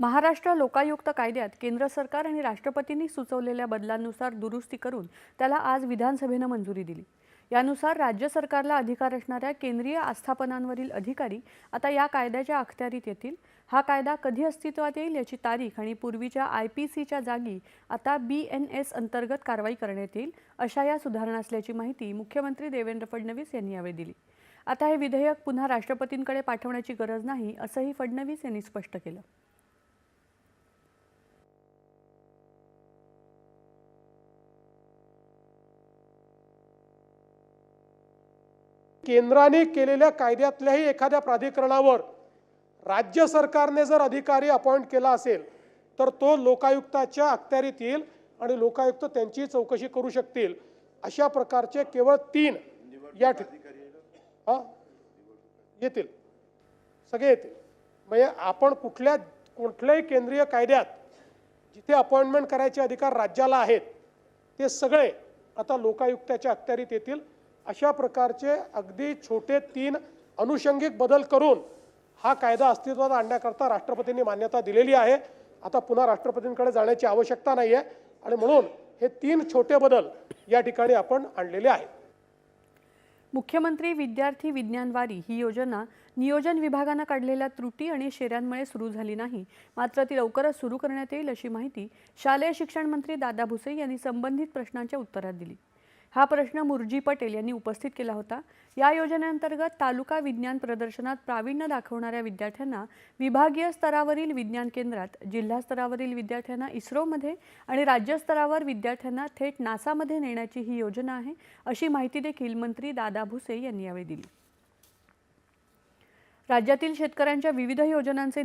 महाराष्ट्र लोकायुक्त कायद्यात केंद्र सरकार आणि राष्ट्रपतींनी सुचवलेल्या बदलांनुसार दुरुस्ती करून त्याला आज विधानसभेनं मंजुरी दिली. यानुसार राज्य सरकारला अधिकार असणाऱ्या केंद्रीय आस्थापनांवरील अधिकारी आता या कायद्याच्या अखत्यारीत येतील. हा कायदा कधी अस्तित्वात येईल याची तारीख आणि पूर्वीच्या आय पी सीच्या जागी आता बी एन एस अंतर्गत कारवाई करण्यात येईल अशा या सुधारणा असल्याची माहिती मुख्यमंत्री देवेंद्र फडणवीस यांनी यावेळी दिली. आता हे विधेयक पुन्हा राष्ट्रपतींकडे पाठवण्याची गरज नाही असंही फडणवीस यांनी स्पष्ट केलं. केंद्राने केलेल्या कायद्यातल्याही एखाद्या प्राधिकरणावर राज्य सरकारने जर अधिकारी अपॉइंट केला असेल तर तो लोकायुक्ताच्या अखत्यारीत येईल आणि लोकायुक्त त्यांची चौकशी करू शकतील. अशा प्रकारचे केवळ तीन या ठिकाणी हां? येतील. सगळे येतील. म्हणजे आपण कुठल्या कुठल्याही केंद्रीय कायद्यात जिथे अपॉइंटमेंट करायचे अधिकार राज्याला आहेत ते सगळे आता लोकायुक्ताच्या अखत्यारीत येतील. अशा प्रकारचे अगदी छोटे तीन अनुषंगिक बदल करून हा कायदा अस्तित्वात आणण्याकरता राष्ट्रपतींनी मान्यता दिलेली आहे. आता पुन्हा राष्ट्रपतींकडे जाण्याची आवश्यकता नाही आहे आणि म्हणून हे तीन छोटे बदल या ठिकाणी आपण आणलेले आहेत. मुख्यमंत्री विद्यार्थी विज्ञानवारी ही योजना नियोजन विभागानं काढलेल्या त्रुटी आणि शेऱ्यांमुळे सुरू झाली नाही. मात्र ती लवकरच सुरू करण्यात येईल अशी माहिती शालेय शिक्षण मंत्री दादा भुसे यांनी संबंधित प्रश्नांच्या उत्तरात दिली. हा प्रश्न मुरजी पटेल यांनी उपस्थित केला होता. या योजनेअंतर्गत तालुका विज्ञान प्रदर्शनात प्रावीण्य दाखवणाऱ्या विद्यार्थ्यांना विभागीय स्तरावरील विज्ञान केंद्रात जिल्हा स्तरावरील विद्यार्थ्यांना इस्रोमध्ये आणि राज्य स्तरावर विद्यार्थ्यांना थेट नासामध्ये नेण्याची ही योजना आहे अशी माहिती देखील मंत्री दादा भुसे यांनी यावेळी दिली. राज्यातील शेतकऱ्यांच्या विविध योजनांचे